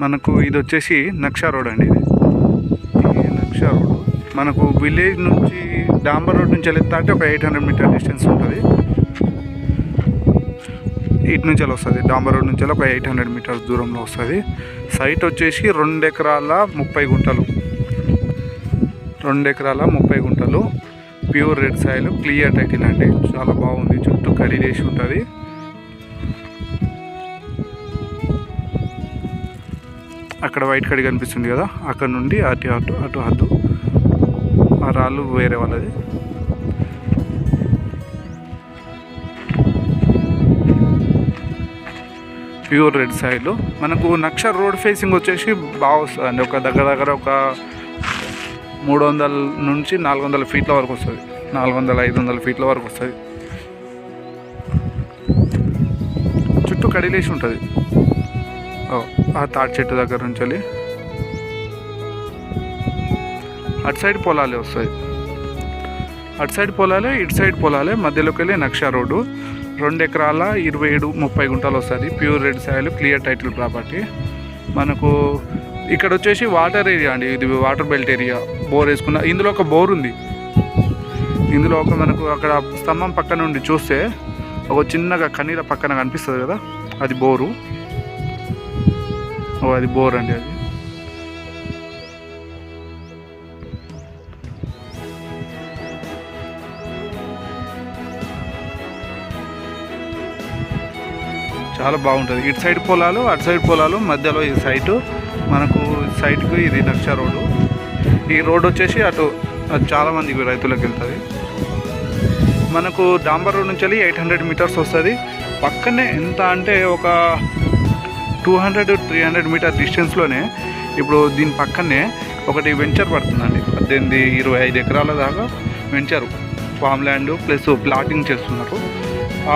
మనకు ఇది వచ్చేసి నక్షా రోడ్ అండి ఇది. నక్షా రోడ్. మనకు విలేజ్ నుంచి డాంబర్ రోడ్ నుంచి వెళ్తే ఒక ఎయిట్ హండ్రెడ్ మీటర్ డిస్టెన్స్ ఉంటుంది. ఇటు నుంచి వస్తుంది. డాంబర్ రోడ్ నుంచి ఒక ఎయిట్ హండ్రెడ్ మీటర్స్ దూరంలో వస్తుంది. సైట్ వచ్చేసి రెండు ఎకరాల ముప్పై గుంటలు. రెండు ఎకరాల ముప్పై గుంటలు. Pure red soil clear title అండి. చాలా బాగుంది. చుట్టూ కడిగేసి ఉంటుంది. అక్కడ వైట్ కడి కనిపిస్తుంది కదా అక్కడ నుండి అటు అటు అటు అటు. ఆ రాళ్ళు వేరే వాళ్ళది. ప్యూర్ రెడ్ సైడ్ మనకు నక్ష రోడ్ ఫేసింగ్ వచ్చేసి బాగా వస్తుంది అండి ఒక దగ్గర దగ్గర ఒక మూడు వందల నుంచి నాలుగు వందల ఫీట్ల వరకు వస్తుంది. నాలుగు వందల ఐదు వందల ఫీట్ల వరకు వస్తుంది. చుట్టూ కడిలేసి ఉంటుంది. ఆ తాటి చెట్టు దగ్గర నుంచి వెళ్ళి అటు సైడ్ పొలాలే వస్తాయి. అటు సైడ్ పొలాలే ఇటు సైడ్ పొలాలే మధ్యలోకి వెళ్ళి నక్షా రోడ్డు. రెండు ఎకరాల ఇరవై ఏడు ముప్పై గుంటలు వస్తుంది. Pure red soil clear title property. మనకు ఇక్కడ వచ్చేసి వాటర్ ఏరియా అండి ఇది వాటర్ బెల్ట్ ఏరియా. బోర్ వేసుకున్న ఇందులో ఒక బోర్ ఉంది. ఇందులో ఒక మనకు అక్కడ స్తంభం పక్కన నుండి చూస్తే ఒక చిన్నగా కన్నీర పక్కన కనిపిస్తుంది కదా అది బోరు. ఓ అది బోర్ అండి అది. చాలా బాగుంటుంది. ఇటు సైడ్ పొలాలు అటు సైడ్ పొలాలు మధ్యలో ఈ సైటు. మనకు సైడ్కు ఇది నక్ష రోడ్డు. ఈ రోడ్డు వచ్చేసి అటు చాలామంది రైతులకు వెళ్తుంది. మనకు డాంబర్ రోడ్ నుంచి వెళ్ళి ఎయిట్ హండ్రెడ్ మీటర్స్ వస్తుంది. పక్కనే ఎంత అంటే ఒక two hundred three hundred meter డిస్టెన్స్లోనే ఇప్పుడు దీని పక్కనే ఒకటి వెంచర్ పడుతుందండి. పద్దెనిమిది ఇరవై ఐదు ఎకరాల దాకా venture farm land plus plotting చేస్తున్నారు.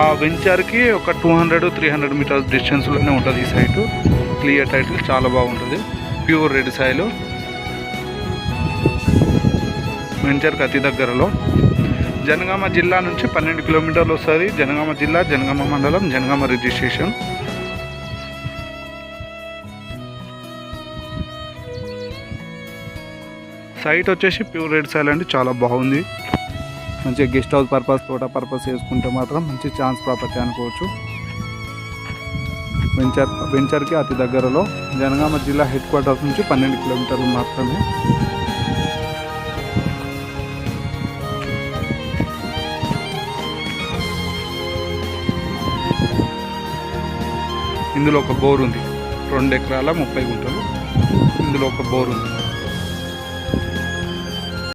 ఆ వెంచర్కి ఒక two hundred three hundred meters డిస్టెన్స్లోనే ఉంటుంది ఈ సైటు క్లియర్ టైటిల్ చాలా బాగుంటుంది. ప్యూర్ రెడ్ సాయిలు వెంచర్కి అతి దగ్గరలో. జనగామ జిల్లా నుంచి పన్నెండు కిలోమీటర్లు వస్తుంది. జనగామ జిల్లా జనగామ మండలం జనగామ రిజిస్ట్రేషన్ సైట్ వచ్చేసి ప్యూర్ రెడ్ సాయిల్ అండి చాలా బాగుంది. మంచిగా గెస్ట్ హౌస్ పర్పస్ తోట పర్పస్ చేసుకుంటే మాత్రం మంచి ఛాన్స్ ప్రాపర్టీ అనుకోవచ్చు. వెంచర్ వెంచర్కి అతి దగ్గరలో జనగామ జిల్లా హెడ్ క్వార్టర్స్ నుంచి పన్నెండు కిలోమీటర్లు మాత్రమే. ఇందులో ఒక బోర్ ఉంది రెండు ఎకరాల ముప్పై గుంటలు. ఇందులో ఒక బోర్ ఉంది.